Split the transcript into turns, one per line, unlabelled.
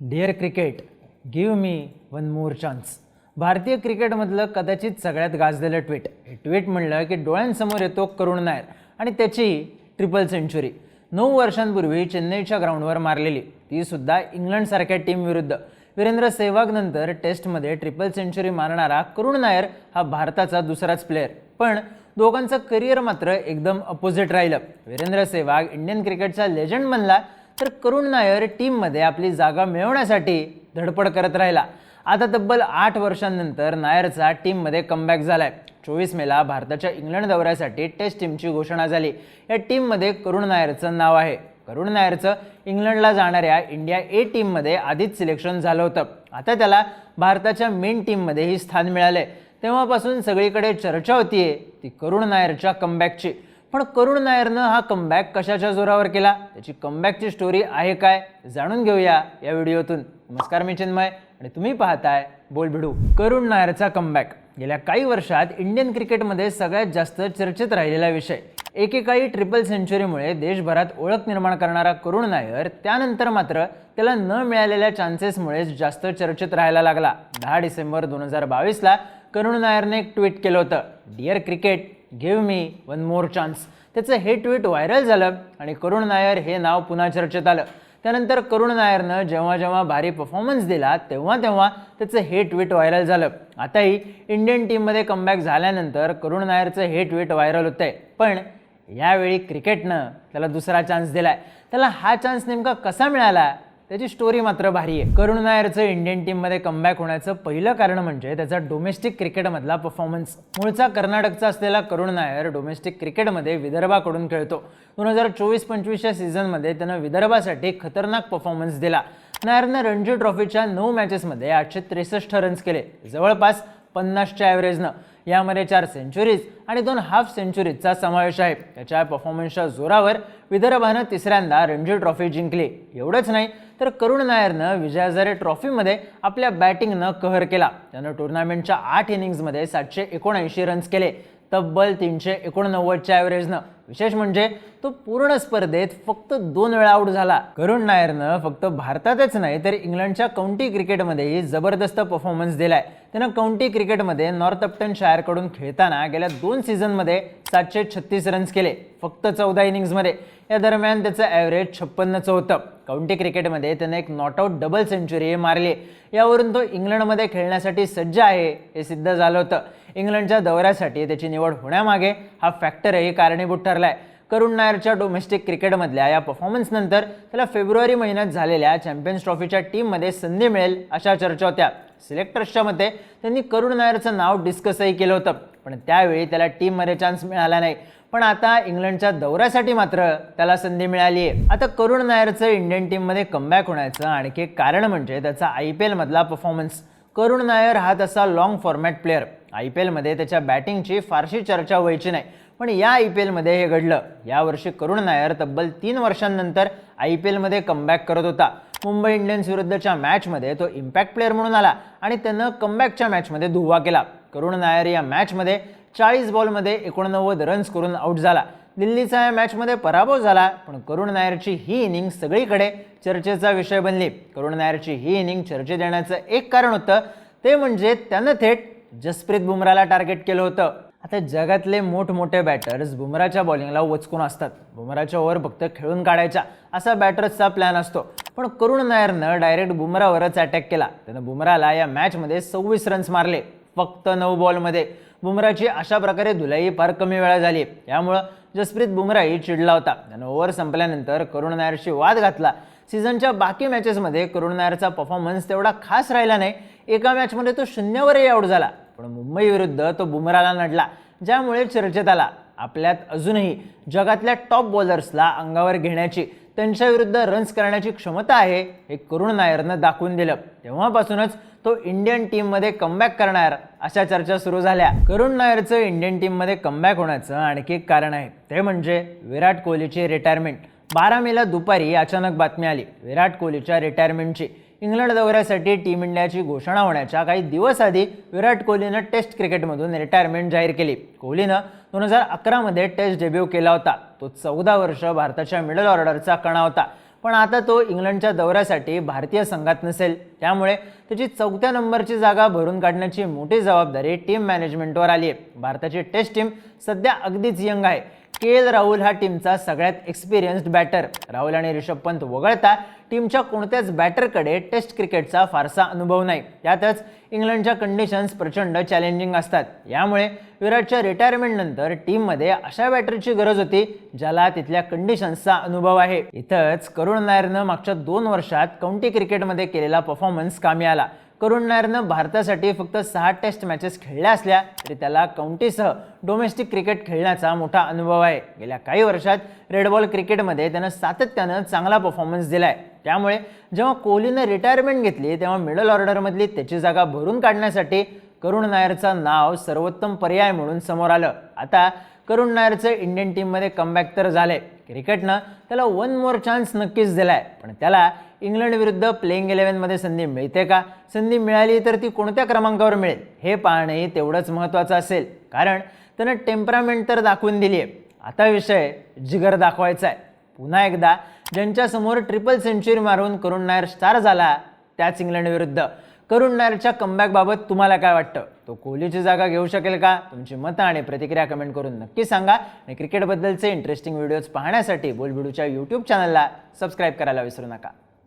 Dear cricket give me one more chance भारतीय क्रिकेटमधलं कदाचित सगळ्यात गाजलेलं ट्विट हे ट्विट म्हणलं की डोळ्यांसमोर येतो करुण नायर आणि त्याची ट्रिपल सेंचुरी नऊ वर्षांपूर्वी चेन्नईच्या ग्राउंडवर मारलेली. ती सुद्धा इंग्लंडसारख्या टीम विरुद्ध. वीरेंद्र सेहवागनंतर टेस्टमध्ये ट्रिपल सेंचुरी मारणारा करुण नायर हा भारताचा दुसराच प्लेअर पण दोघांचं करिअर मात्र एकदम अपोजिट राहिलं. वीरेंद्र सेहवाग इंडियन क्रिकेटचा लेजंड बनला तर करुण नायर टीममध्ये आपली जागा मिळवण्यासाठी धडपड करत राहिला. आता तब्बल आठ वर्षांनंतर नायरचा टीममध्ये कमबॅक झाला आहे चोवीस मेला भारताच्या इंग्लंड दौऱ्यासाठी टेस्ट टीमची घोषणा झाली. या टीममध्ये करुण नायरचं नाव आहे. करुण नायरचं इंग्लंडला जाणाऱ्या इंडिया ए टीममध्ये आधीच सिलेक्शन झालं होतं. आता त्याला भारताच्या मेन टीममध्येही स्थान मिळालं आहे तेव्हापासून सगळीकडे चर्चा होतीये ती करुण नायरच्या कमबॅकची पण करुण नायरनं हा कमबॅक कशाच्या जोरावर केला? त्याची कमबॅकची स्टोरी आहे काय? जाणून घेऊया या व्हिडिओतून. नमस्कार मी चिन्मय. आणि तुम्ही पाहताय बोल भिडू करुण नायरचा कमबॅक गेल्या काही वर्षात इंडियन क्रिकेटमध्ये सगळ्यात जास्त चर्चेत राहिलेला विषय. एकेकाळी ट्रिपल सेंचुरीमुळे देशभरात ओळख निर्माण करणारा करुण नायर त्यानंतर मात्र त्याला न मिळालेल्या चान्सेसमुळेच जास्त चर्चेत राहायला लागला. दहा डिसेंबर दोन हजार बावीसला करुण नायरने एक ट्विट केलं होतं dear cricket give me one more chance त्याचं हे ट्विट व्हायरल झालं आणि करुण नायर हे नाव पुन्हा चर्चेत आलं. त्यानंतर करुण नायरनं जेव्हा जेव्हा भारी परफॉर्मन्स दिला तेव्हा तेव्हा त्याचं हे ट्विट व्हायरल झालं. आताही इंडियन टीममध्ये कमबॅक झाल्यानंतर करुण नायरचं हे ट्विट व्हायरल होतंय. पण यावेळी क्रिकेटनं त्याला दुसरा चान्स दिलाय. त्याला हा चान्स नेमका कसा मिळाला? त्याची स्टोरी मात्र भारी आहे. करुण नायरचं इंडियन टीममध्ये कमबॅक होण्याचं पहिलं कारण म्हणजे त्याचा डोमेस्टिक क्रिकेटमधला परफॉर्मन्स मूळचा कर्नाटकचा असलेला करुण नायर डोमेस्टिक क्रिकेटमध्ये विदर्भाकडून खेळतो. दोन हजार चोवीस पंचवीसच्या सीझनमध्ये त्यानं विदर्भासाठी खतरनाक परफॉर्मन्स दिला. नायरनं रणजी ट्रॉफीच्या नऊ मॅचेसमध्ये आठशे त्रेसष्ट रन्स केले. जवळपास पन्नासच्या ॲव्हरेजनं यामध्ये चार सेंचुरीज आणि दोन हाफ सेंचुरीजचा समावेश आहे. त्याच्या परफॉर्मन्सच्या जोरावर विदर्भानं तिसऱ्यांदा रणजी ट्रॉफी जिंकली. एवढंच नाही तर करुण नायरनं विजय हजारे ट्रॉफीमध्ये आपल्या बॅटिंगनं कहर केला. त्यानं टुर्नामेंटच्या आठ इनिंग्जमध्ये सातशे एकोणऐंशी रन्स केले. तब्बल तीनशे एकोणनव्वदच्या ॲव्हरेजनं विशेष म्हणजे तो पूर्ण स्पर्धेत फक्त दोन वेळा आऊट झाला. करुण नायरनं फक्त भारतातच नाही तर इंग्लंडच्या काउंटी क्रिकेटमध्येही जबरदस्त परफॉर्मन्स दिलाय. त्यानं काउंटी क्रिकेटमध्ये नॉर्थअप्टन शायरकडून खेळताना गेल्या दोन सीझनमध्ये सातशे छत्तीस रन्स केले फक्त चौदा इनिंग्समध्ये या दरम्यान त्याचं ॲव्हरेज छप्पन्नचं होतं. काउंटी क्रिकेटमध्ये त्यानं एक नॉट आऊट डबल सेंचुरी मारली. यावरून तो इंग्लंडमध्ये खेळण्यासाठी सज्ज आहे हे सिद्ध झालं होतं. इंग्लंडच्या दौऱ्यासाठी त्याची निवड होण्यामागे हा फॅक्टरही कारणीभूत ठरलाय. करुण नायरच्या डोमेस्टिक क्रिकेटमधल्या या परफॉर्मन्सनंतर त्याला फेब्रुवारी महिन्यात झालेल्या चॅम्पियन्स ट्रॉफीच्या टीममध्ये संधी मिळेल अशा चर्चा होत्या. सिलेक्टर्सच्या मते त्यांनी करुण नायरचं नाव डिस्कसही केलं होतं. पण त्यावेळी त्याला टीममध्ये चान्स मिळाला नाही. पण आता इंग्लंडच्या दौऱ्यासाठी मात्र त्याला संधी मिळाली आहे. आता करुण नायरचं इंडियन टीममध्ये कमबॅक होण्याचं आणखी एक कारण म्हणजे त्याचा आय पी एलमधला परफॉर्मन्स करुण नायर हा तसा long format player I P एलमध्ये त्याच्या बॅटिंगची फारशी चर्चा व्हायची नाही. पण या आय पी एलमध्ये हे घडलं. यावर्षी करुण नायर तब्बल तीन वर्षांनंतर आय पी एलमध्ये कमबॅक करत होता. मुंबई इंडियन्स विरुद्धच्या मॅचमध्ये तो इम्पॅक्ट प्लेअर म्हणून आला आणि त्यानं कमबॅकच्या मॅचमध्ये धुवा केला. करुण नायर या मॅचमध्ये चाळीस बॉलमध्ये एकोणनव्वद रन्स करून आऊट झाला. दिल्लीचा या मॅचमध्ये पराभव झाला पण करुण नायरची ही इनिंग सगळीकडे चर्चेचा विषय बनली. करुण नायरची ही इनिंग चर्चेत येण्याचं एक कारण होतं ते म्हणजे त्यानं थेट जसप्रीत बुमराला टार्गेट केलं होतं. आता जगातले मोठमोठे बॅटर्स बुमराच्या बॉलिंगला वचकून असतात. बुमराच्या ओव्हर फक्त खेळून काढायच्या असा बॅटर्सचा प्लॅन असतो. पण करुण नायरनं डायरेक्ट बुमरावरच अटॅक केला. त्यानं बुमराला या मॅचमध्ये सव्वीस रन्स मारले. फक्त नऊ बॉलमध्ये बुमराची अशा प्रकारे धुलाई फार कमी वेळा झाली. यामुळं जसप्रीत बुमराही चिडला होता. त्यानं ओव्हर संपल्यानंतर करुण नायरशी वाद घातला. सीझनच्या बाकी मॅचेसमध्ये करुण नायरचा परफॉर्मन्स तेवढा खास राहिला नाही. एका मॅचमध्ये तो शून्यावरही आऊट झाला. पण मुंबई विरुद्ध तो बुमराला नडला ज्यामुळे चर्चेत आला आपल्यात अजूनही जगातल्या टॉप बॉलर्सला अंगावर घेण्याची त्यांच्या विरुद्ध रन्स करण्याची क्षमता आहे हे करुण नायरनं दाखवून दिलं. तेव्हापासूनच तो इंडियन टीममध्ये कमबॅक करणार अशा चर्चा सुरू झाल्या. करुण नायरचं इंडियन टीममध्ये कमबॅक होण्याचं आणखी एक कारण आहे. ते म्हणजे विराट कोहलीची रिटायरमेंट बारा मेला दुपारी अचानक बातमी आली. विराट कोहलीच्या रिटायरमेंटची इंग्लंड दौऱ्यासाठी टीम इंडियाची घोषणा होण्याच्या काही दिवस आधी विराट कोहलीनं टेस्ट क्रिकेटमधून रिटायरमेंट जाहीर केली. कोहलीनं दोन हजार अकरामध्ये टेस्ट डेब्यू केला होता. तो चौदा वर्ष भारताच्या मिडल ऑर्डरचा कणा होता. पण आता तो इंग्लंडच्या दौऱ्यासाठी भारतीय संघात नसेल. त्यामुळे त्याची चौथ्या नंबरची जागा भरून काढण्याची मोठी जबाबदारी टीम मॅनेजमेंटवर आली आहे भारताची टेस्ट टीम सध्या अगदीच यंग आहे. के एल राहुल हा टीमचा सगळ्यात एक्सपिरियन्स्ड बॅटर राहुल आणि ऋषभ पंत वगळता टीमच्या कोणत्याच बॅटरकडे टेस्ट क्रिकेटचा फारसा अनुभव नाही. त्यातच इंग्लंडच्या कंडिशन्स प्रचंड चॅलेंजिंग असतात. यामुळे विराटच्या रिटायरमेंटनंतर टीममध्ये अशा बॅटरची गरज होती ज्याला तिथल्या कंडिशन्सचा अनुभव आहे. इथंच करुण नायरनं मागच्या दोन वर्षात काउंटी क्रिकेटमध्ये केलेला परफॉर्मन्स कामी आला. करुण नायरनं भारतासाठी फक्त सहा टेस्ट मॅचेस खेळल्या असल्या तरी त्याला काउंटीसह डोमेस्टिक क्रिकेट खेळण्याचा मोठा अनुभव आहे. गेल्या काही वर्षात रेडबॉल क्रिकेटमध्ये त्यानं सातत्यानं चांगला परफॉर्मन्स दिला आहे त्यामुळे जेव्हा कोहलीनं रिटायरमेंट घेतली तेव्हा मिडल ऑर्डरमधली त्याची जागा भरून काढण्यासाठी करुण नायरचं नाव सर्वोत्तम पर्याय म्हणून समोर आलं. आता करुण नायरचं इंडियन टीममध्ये कमबॅक तर झालंय. क्रिकेटनं त्याला वन मोर चान्स नक्कीच दिलाय. पण त्याला इंग्लंड विरुद्ध प्लेइंग इलेव्हनमध्ये संधी मिळते का? संधी मिळाली तर ती कोणत्या क्रमांकावर मिळेल? हे पाहणंही तेवढंच महत्त्वाचं असेल. कारण त्यानं टेम्परामेंट तर दाखवून दिली आहे आता विषय जिगर दाखवायचा आहे पुन्हा एकदा ज्यांच्यासमोर ट्रिपल सेंचुरी मारून करुण नायर स्टार झाला त्याच इंग्लंड विरुद्ध. करुण नायरच्या कमबॅकबाबत तुम्हाला काय वाटतं? तो कोहलीची जागा घेऊ शकेल का? तुमची मतं आणि प्रतिक्रिया कमेंट करून नक्की सांगा. आणि क्रिकेटबद्दलचे इंटरेस्टिंग व्हिडिओज पाहण्यासाठी बोलबिडूच्या यूट्यूब चॅनलला सबस्क्राईब करायला विसरू नका.